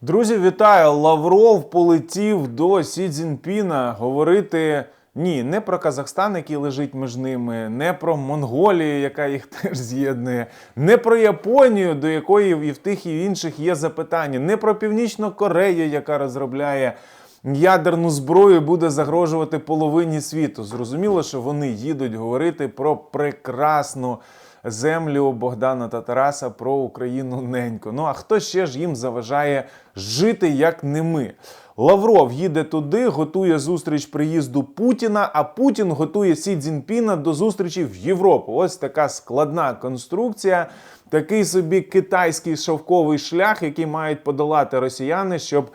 Друзі, вітаю! Лавров полетів до Сі Цзіньпіна говорити ні, не про Казахстан, який лежить між ними, не про Монголію, яка їх теж з'єднує, не про Японію, до якої і в тих і в інших є запитання, не про Північну Корею, яка розробляє ядерну зброю, буде загрожувати половині світу. Зрозуміло, що вони їдуть говорити про прекрасну землю Богдана та Тараса про Україну ненько. Ну а хто ще ж їм заважає жити як не ми? Лавров їде туди, готує зустріч приїзду Путіна, а Путін готує Сі Цзіньпіна до зустрічі в Європу. Ось така складна конструкція. Такий собі китайський шовковий шлях, який мають подолати росіяни, щоб,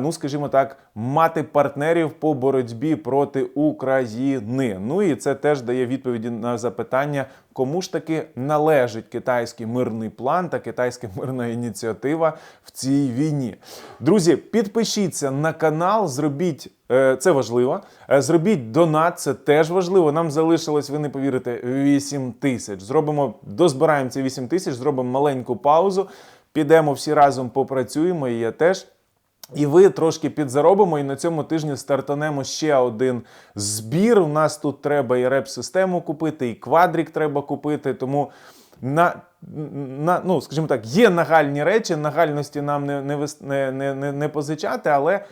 ну скажімо так, мати партнерів по боротьбі проти України. Ну і це теж дає відповіді на запитання, кому ж таки належить китайський мирний план та китайська мирна ініціатива в цій війні. Друзі, підпишіться на канал, зробіть. е, Це важливо. Е, Зробіть донат, це теж важливо. Нам залишилось, ви не повірите, 8 тисяч. Зробимо, дозбираємо ці 8 тисяч, зробимо маленьку паузу. Підемо всі разом попрацюємо. І я теж. І ви трошки підзаробимо, і на цьому тижні стартанемо ще один збір. У нас тут треба і реп-систему купити, і квадрік треба купити. Тому на, на ну, скажімо так, є нагальні речі, нагальності нам не, не, не, не, не, позичати, але.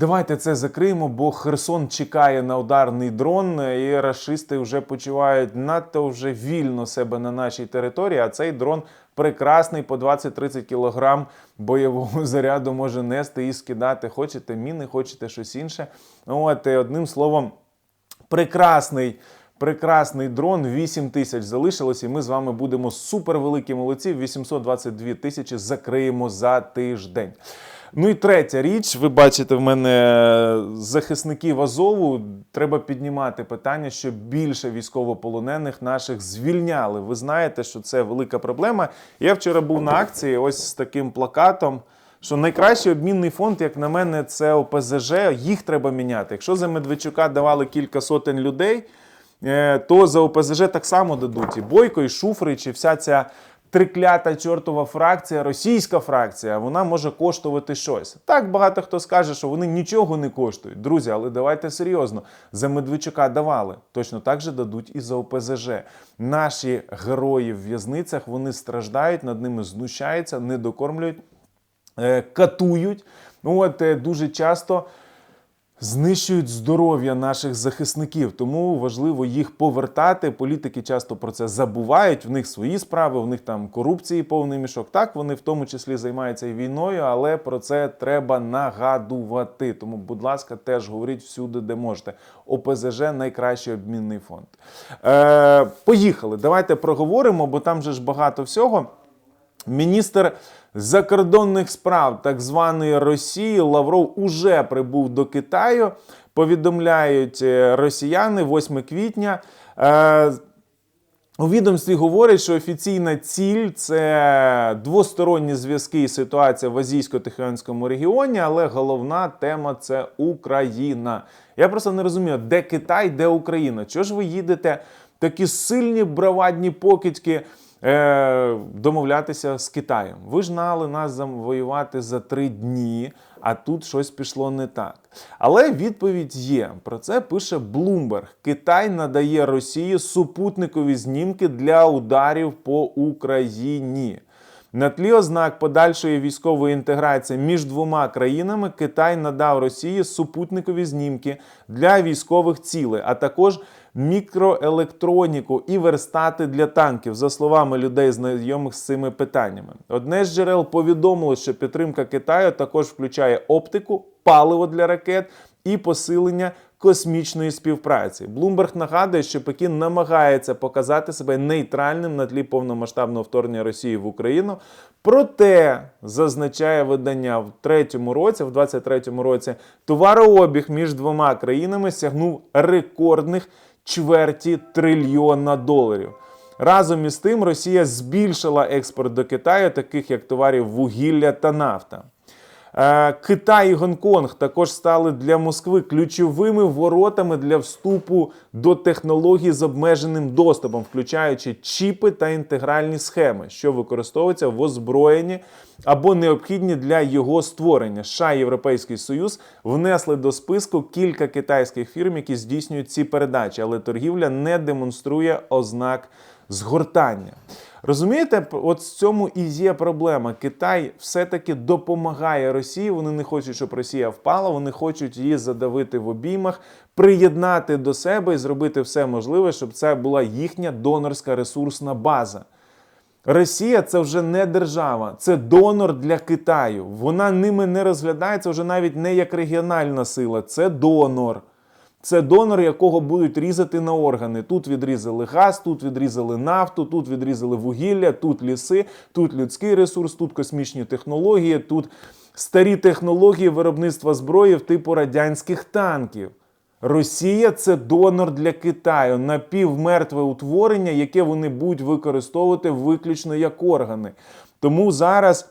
Давайте це закриємо, бо Херсон чекає на ударний дрон, і рашисти вже почувають надто вже вільно себе на нашій території. А цей дрон прекрасний по 20-30 кілограм бойового заряду може нести і скидати. Хочете міни, хочете щось інше. От одним словом, прекрасний. Прекрасний дрон, 8 тисяч залишилось, і ми з вами будемо супервеликі молодці. 822 тисячі закриємо за тиждень. Ну і третя річ, ви бачите, в мене захисників Азову. Треба піднімати питання, щоб більше військовополонених наших звільняли. Ви знаєте, що це велика проблема. Я вчора був на акції ось з таким плакатом. Що найкращий обмінний фонд, як на мене, це ОПЗЖ. Їх треба міняти. Якщо за Медведчука давали кілька сотень людей, е, то за ОПЗЖ так само дадуть. І Бойко, і Шуфрич, і вся ця триклята чортова фракція, російська фракція, вона може коштувати щось. Так багато хто скаже, що вони нічого не коштують. Друзі, але давайте серйозно. За Медведчука давали. Точно так же дадуть і за ОПЗЖ. Наші герої в в'язницях вони страждають, над ними знущаються, не докормлюють е, катують. От е, дуже часто знищують здоров'я наших захисників. Тому важливо їх повертати. Політики часто про це забувають. В них свої справи, в них там корупції повний мішок. Так, вони в тому числі займаються і війною, але про це треба нагадувати. Тому, будь ласка, теж говоріть всюди, де можете. ОПЗЖ найкращий обмінний фонд. Е, поїхали. Давайте проговоримо, бо там же ж багато всього. Міністр закордонних справ так званої Росії Лавров уже прибув до Китаю. Повідомляють е, росіяни 8 квітня. Е, у відомстві говорять, що офіційна ціль це двосторонні зв'язки і ситуація в азійсько-тихоокеанському регіоні, але головна тема це Україна. Я просто не розумію, де Китай, де Україна. Чого ж ви їдете такі сильні бравадні покидьки е, домовлятися з Китаєм? Ви ж знали нас завоювати за три дні, а тут щось пішло не так. Але відповідь є. Про це пише Блумберг. Китай надає Росії супутникові знімки для ударів по Україні. На тлі ознак подальшої військової інтеграції між двома країнами Китай надав Росії супутникові знімки для військових цілей, а також мікроелектроніку і верстати для танків, за словами людей, знайомих з цими питаннями. Одне з джерел повідомило, що підтримка Китаю також включає оптику, паливо для ракет і посилення космічної співпраці. Блумберг нагадує, що Пекін намагається показати себе нейтральним на тлі повномасштабного вторгнення Росії в Україну. Проте зазначає видання в третьому році, в 23-му році, товарообіг між двома країнами сягнув рекордних чверті трильйона доларів. Разом із тим, Росія збільшила експорт до Китаю, таких як товарів вугілля та нафта. Е, Китай і Гонконг також стали для Москви ключовими воротами для вступу до технологій з обмеженим доступом, включаючи чіпи та інтегральні схеми, що використовуються в озброєнні або необхідні для його створення. США і Європейський Союз внесли до списку кілька китайських фірм, які здійснюють ці передачі, але торгівля не демонструє ознак згортання. Розумієте, от в цьому і є проблема. Китай все-таки допомагає Росії. Вони не хочуть, щоб Росія впала. Вони хочуть її задавити в обіймах, приєднати до себе і зробити все можливе, щоб це була їхня донорська ресурсна база. Росія це вже не держава, це донор для Китаю. Вона ними не розглядається вже навіть не як регіональна сила, це донор. Це донор, якого будуть різати на органи. Тут відрізали газ, тут відрізали нафту, тут відрізали вугілля, тут ліси, тут людський ресурс, тут космічні технології, тут старі технології виробництва зброї типу радянських танків. Росія це донор для Китаю, напівмертве утворення, яке вони будуть використовувати виключно як органи. Тому зараз.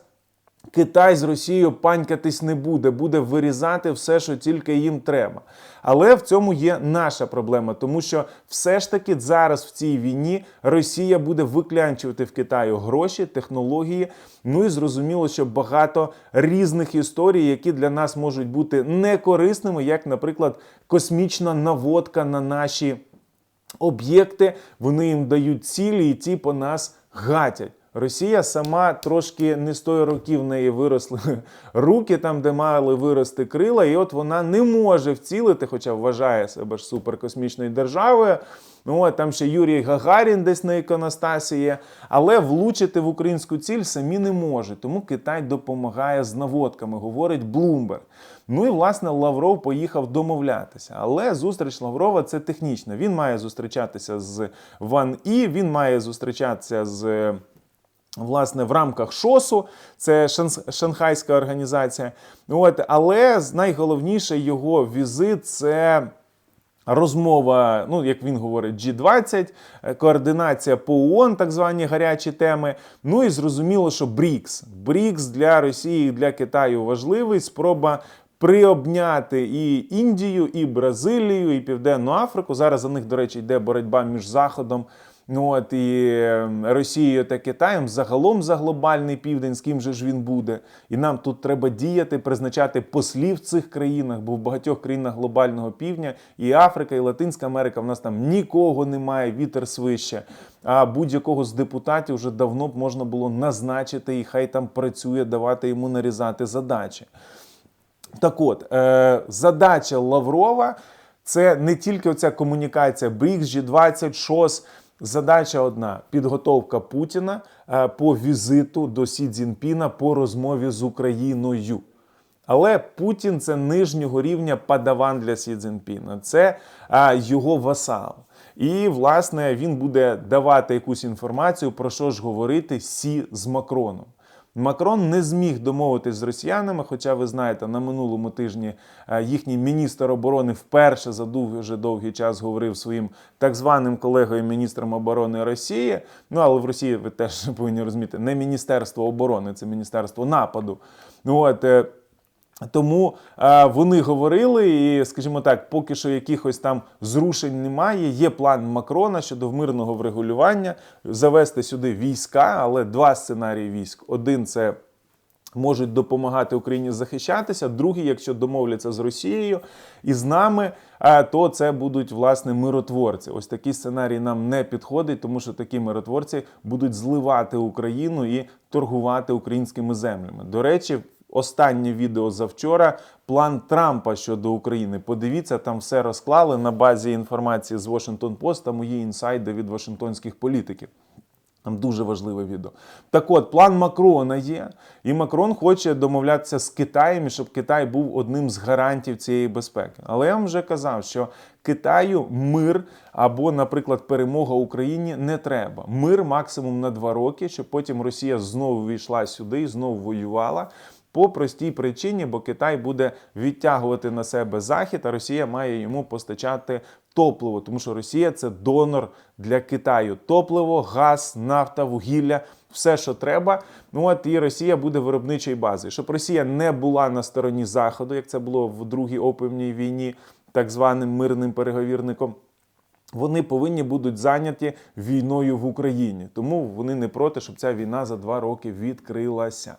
Китай з Росією панькатись не буде, буде вирізати все, що тільки їм треба. Але в цьому є наша проблема, тому що все ж таки зараз в цій війні Росія буде виклянчувати в Китаю гроші, технології. Ну і зрозуміло, що багато різних історій, які для нас можуть бути некорисними, як, наприклад, космічна наводка на наші об'єкти. Вони їм дають цілі, і ті по нас гатять. Росія сама трошки не з тої роки в неї виросли руки, там, де мали вирости крила, і от вона не може вцілити, хоча вважає себе ж суперкосмічною державою. Ну, от, там ще Юрій Гагарін десь на іконостасі є, але влучити в українську ціль самі не може. Тому Китай допомагає з наводками, говорить Блумберг. Ну і власне Лавров поїхав домовлятися. Але зустріч Лаврова це технічна. Він має зустрічатися з Ван І, він має зустрічатися з. Власне, в рамках ШОСу, це Шанхайська організація. От, але найголовніше його візит це розмова, ну як він говорить, G20, е, координація по ООН, так звані гарячі теми. Ну і зрозуміло, що БРІКС. БРІКС для Росії і для Китаю важливий. Спроба приобняти і Індію, і Бразилію, і Південну Африку. Зараз за них, до речі, йде боротьба між Заходом. Ну от і е, Росією та Китаєм загалом за глобальний південь, з ким же ж він буде. І нам тут треба діяти, призначати послів в цих країнах, бо в багатьох країнах глобального півдня і Африка, і Латинська Америка в нас там нікого немає, вітер свище. А будь-якого з депутатів вже давно б можна було назначити, і хай там працює, давати йому нарізати задачі. Так от, е, задача Лаврова це не тільки оця комунікація БРІКС, G20, ШОС. Задача одна підготовка Путіна е, по візиту до Сі Цзіньпіна по розмові з Україною. Але Путін це нижнього рівня падаван для Сі Цзіньпіна, це його васал. І, власне, він буде давати якусь інформацію, про що ж говорити Сі з Макроном. Макрон не зміг домовитись з росіянами, хоча ви знаєте, на минулому тижні е, їхній міністр оборони вперше за дуже довгий час говорив своїм так званим колегою міністром оборони Росії. Ну але в Росії ви теж повинні розуміти, не міністерство оборони, це міністерство нападу. Ну от. Тому е, вони говорили, і, скажімо так, поки що якихось там зрушень немає. Є план Макрона щодо мирного врегулювання, завести сюди війська, але два сценарії військ. Один це можуть допомагати Україні захищатися. Другий, якщо домовляться з Росією і з нами, е, то це будуть власне миротворці. Ось такий сценарій нам не підходить, тому що такі миротворці будуть зливати Україну і торгувати українськими землями. До речі. Останнє відео завчора. План Трампа щодо України. Подивіться, там все розклали на базі інформації з Washington Post, Там мої інсайди від вашингтонських політиків. Там дуже важливе відео. Так от, план Макрона є, і Макрон хоче домовлятися з Китаєм, щоб Китай був одним з гарантів цієї безпеки. Але я вам вже казав, що Китаю мир або, наприклад, перемога Україні не треба. Мир максимум на два роки, щоб потім Росія знову війшла сюди і знову воювала. По простій причині, бо Китай буде відтягувати на себе захід, а Росія має йому постачати топливо, тому що Росія це донор для Китаю. Топливо, газ, нафта, вугілля все, що треба. Ну от і Росія буде виробничою базою. Щоб Росія не була на стороні Заходу, як це було в другій опівній війні, так званим мирним переговірником. Вони повинні будуть зайняті війною в Україні, тому вони не проти, щоб ця війна за два роки відкрилася.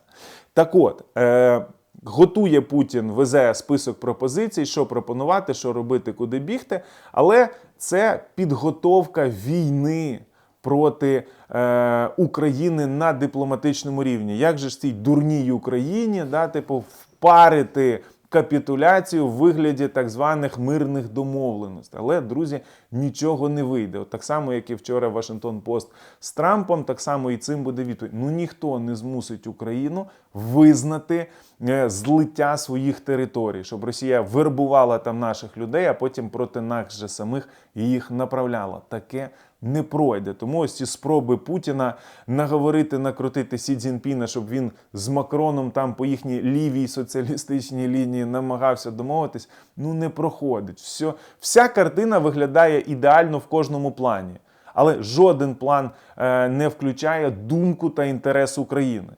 Так от. Е- Готує Путін, везе список пропозицій, що пропонувати, що робити, куди бігти. Але це підготовка війни проти е, України на дипломатичному рівні. Як же ж цій дурній Україні да, типу, впарити капітуляцію в вигляді так званих мирних домовленостей. Але, друзі, нічого не вийде. От так само, як і вчора Вашингтон Пост з Трампом, так само і цим буде відповідь. Ну ніхто не змусить Україну визнати е, злиття своїх територій, щоб Росія вербувала там наших людей, а потім проти нас же самих їх направляла. Таке не пройде. Тому ось ці спроби Путіна наговорити, накрутити Сі Цзіньпіна, щоб він з Макроном там по їхній лівій соціалістичній лінії намагався домовитись, ну не проходить. Все, вся картина виглядає ідеально в кожному плані. Але жоден план е, не включає думку та інтерес України.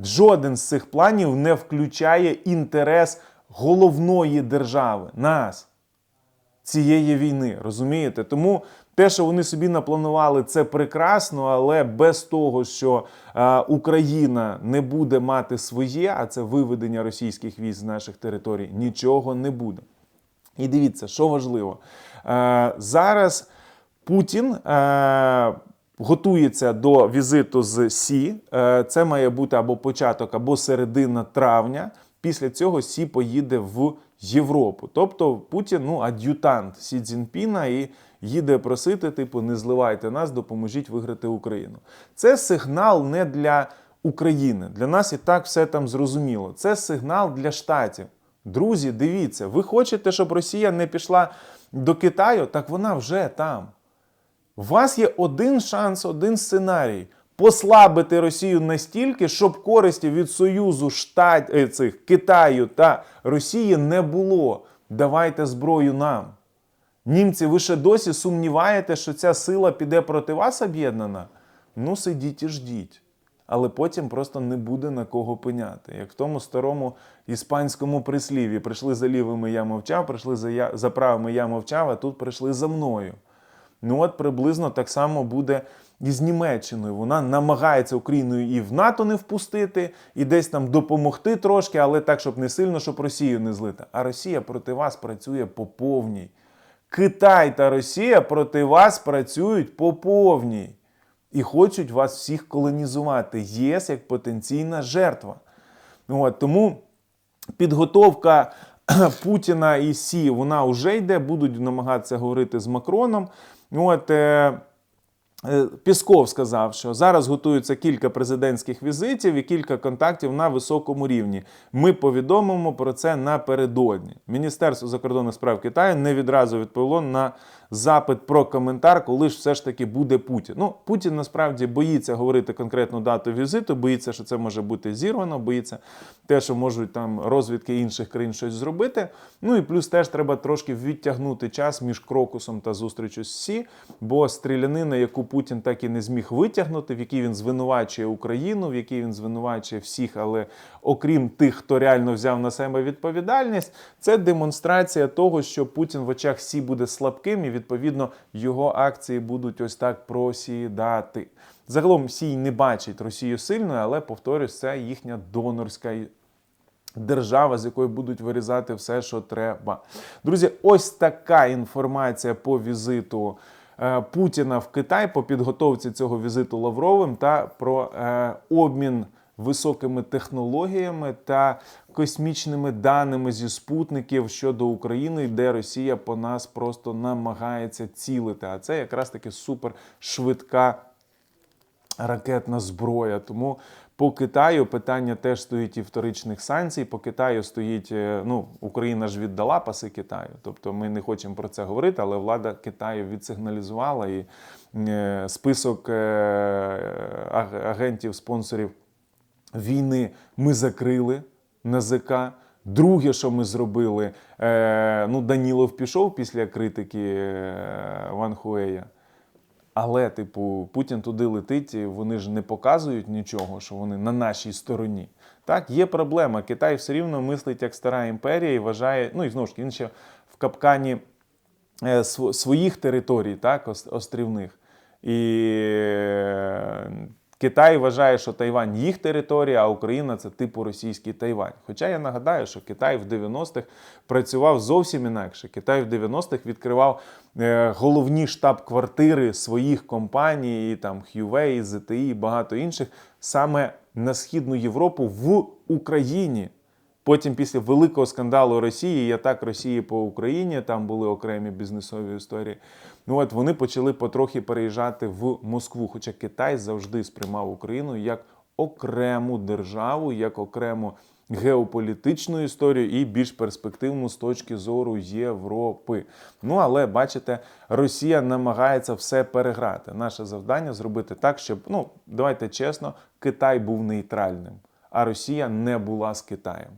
Жоден з цих планів не включає інтерес головної держави, нас, цієї війни. Розумієте? Тому те, що вони собі напланували, це прекрасно, але без того, що е, Україна не буде мати своє, а це виведення російських військ з наших територій, нічого не буде. І дивіться, що важливо. Е, зараз Путін е, готується до візиту з Сі. Е, це має бути або початок, або середина травня. Після цього Сі поїде в Європу. Тобто Путін ну, ад'ютант Сі Цзіньпіна і їде просити, типу, не зливайте нас, допоможіть виграти Україну. Це сигнал не для України. Для нас і так все там зрозуміло. Це сигнал для штатів. Друзі, дивіться, ви хочете, щоб Росія не пішла до Китаю? Так вона вже там. У вас є один шанс, один сценарій послабити Росію настільки, щоб користі від Союзу штат, е, цих, Китаю та Росії не було. Давайте зброю нам. Німці, ви ще досі сумніваєте, що ця сила піде проти вас об'єднана? Ну, сидіть і ждіть. Але потім просто не буде на кого пеняти. Як в тому старому іспанському прислів'ї: прийшли за лівими, я мовчав, прийшли за, я, за правими, я мовчав, а тут прийшли за мною. Ну от приблизно так само буде і з Німеччиною. Вона намагається Україною і в НАТО не впустити, і десь там допомогти трошки, але так, щоб не сильно, щоб Росію не злити. А Росія проти вас працює по повній. Китай та Росія проти вас працюють по повній і хочуть вас всіх колонізувати. ЄС як потенційна жертва. От, тому підготовка Путіна і Сі вона вже йде, будуть намагатися говорити з Макроном. От, е, Пісков сказав, що зараз готуються кілька президентських візитів і кілька контактів на високому рівні. Ми повідомимо про це напередодні. Міністерство закордонних справ Китаю не відразу відповіло на запит про коментар, коли ж все ж таки буде Путін. Ну, Путін насправді боїться говорити конкретну дату візиту, боїться, що це може бути зірвано, боїться те, що можуть там розвідки інших країн щось зробити. Ну і плюс теж треба трошки відтягнути час між крокусом та зустрічю з Сі, бо стрілянина, яку Путін так і не зміг витягнути, в якій він звинувачує Україну, в якій він звинувачує всіх, але окрім тих, хто реально взяв на себе відповідальність, це демонстрація того, що Путін в очах Сі буде слабким, і відповідно його акції будуть ось так просідати. Загалом Сій не бачить Росію сильною, але повторюсь, це їхня донорська держава, з якої будуть вирізати все, що треба. Друзі, ось така інформація по візиту. е, Путіна в Китай по підготовці цього візиту Лавровим та про е, обмін високими технологіями та космічними даними зі спутників щодо України, де Росія по нас просто намагається цілити. А це якраз таки супер швидка ракетна зброя. Тому по Китаю питання теж стоїть і вторичних санкцій. По Китаю стоїть, е, ну Україна ж віддала паси Китаю. Тобто ми не хочемо про це говорити, але влада Китаю відсигналізувала і е, список е, агентів, спонсорів війни ми закрили НАЗК. Друге, що ми зробили, е, ну Данілов пішов після критики е, Ван Хуея. Але, типу, Путін туди летить, і вони ж не показують нічого, що вони на нашій стороні. Так, є проблема. Китай все рівно мислить як стара імперія і вважає, ну і знову ж він ще в капкані е, своїх територій, так, острівних. І Китай вважає, що Тайвань їх територія, а Україна це типу російський Тайвань. Хоча я нагадаю, що Китай в 90-х працював зовсім інакше. Китай в 90-х відкривав е, головні штаб-квартири своїх компаній, там Huawei, ZTE і багато інших, саме на Східну Європу в Україні. Потім, після великого скандалу Росії, і атак Росії по Україні, там були окремі бізнесові історії. Ну от вони почали потрохи переїжджати в Москву. Хоча Китай завжди сприймав Україну як окрему державу, як окрему геополітичну історію і більш перспективну з точки зору Європи. Ну але бачите, Росія намагається все переграти. Наше завдання зробити так, щоб ну давайте чесно, Китай був нейтральним, а Росія не була з Китаєм.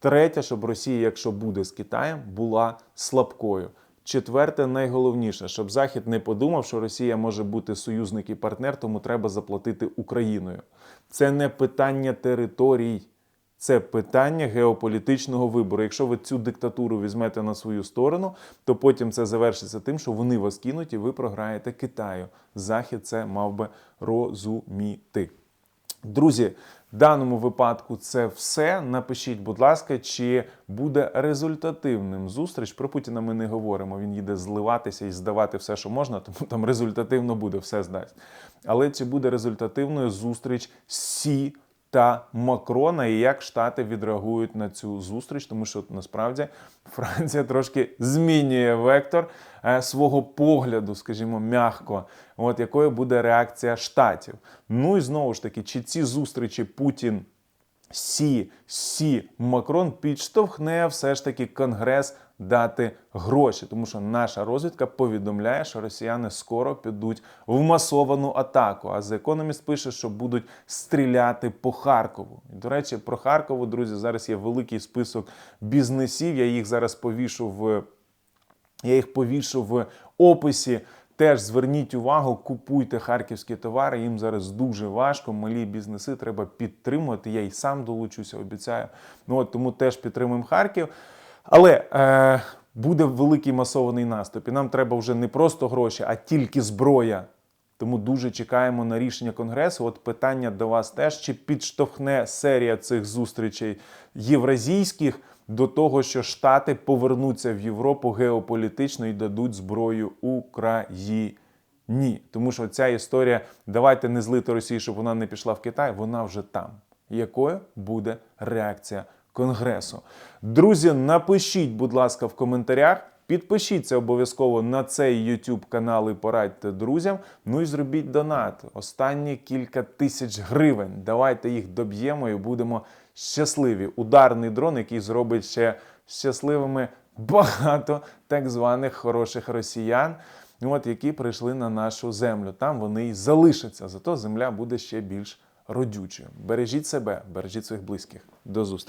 Третє, щоб Росія, якщо буде з Китаєм, була слабкою. Четверте, найголовніше, щоб Захід не подумав, що Росія може бути союзник і партнер, тому треба заплатити Україною. Це не питання територій, це питання геополітичного вибору. Якщо ви цю диктатуру візьмете на свою сторону, то потім це завершиться тим, що вони вас кинуть і ви програєте Китаю. Захід це мав би розуміти. Друзі, в даному випадку це все. Напишіть, будь ласка, чи буде результативним зустріч. Про Путіна ми не говоримо. Він їде зливатися і здавати все, що можна, тому там результативно буде, все здасть. Але чи буде результативною зустріч Сі та Макрона, і як Штати відреагують на цю зустріч, тому що насправді Франція трошки змінює вектор е, свого погляду, скажімо, м'яко. От якою буде реакція штатів? Ну і знову ж таки, чи ці зустрічі Путін Сі, Сі, Макрон підштовхне все ж таки Конгрес дати гроші, тому що наша розвідка повідомляє, що росіяни скоро підуть в масовану атаку. А The Economist пише, що будуть стріляти по Харкову. І, до речі, про Харкову, друзі, зараз є великий список бізнесів. Я їх зараз повішу в я їх повішу в описі. Теж зверніть увагу, купуйте харківські товари. Їм зараз дуже важко. Малі бізнеси треба підтримувати. Я й сам долучуся, обіцяю. Ну от тому теж підтримуємо Харків. Але е, буде великий масований наступ. І нам треба вже не просто гроші, а тільки зброя. Тому дуже чекаємо на рішення конгресу. От питання до вас теж: чи підштовхне серія цих зустрічей євразійських до того, що Штати повернуться в Європу геополітично і дадуть зброю Україні? Ні, тому що ця історія давайте не злити Росію, щоб вона не пішла в Китай. Вона вже там. Якою буде реакція Конгресу? Друзі, напишіть, будь ласка, в коментарях. Підпишіться обов'язково на цей YouTube канал і порадьте друзям. Ну і зробіть донат. Останні кілька тисяч гривень. Давайте їх доб'ємо і будемо щасливі. Ударний дрон, який зробить ще щасливими багато так званих хороших росіян, от які прийшли на нашу землю. Там вони й залишаться. Зато земля буде ще більш родючою. Бережіть себе, бережіть своїх близьких. До зустрічі.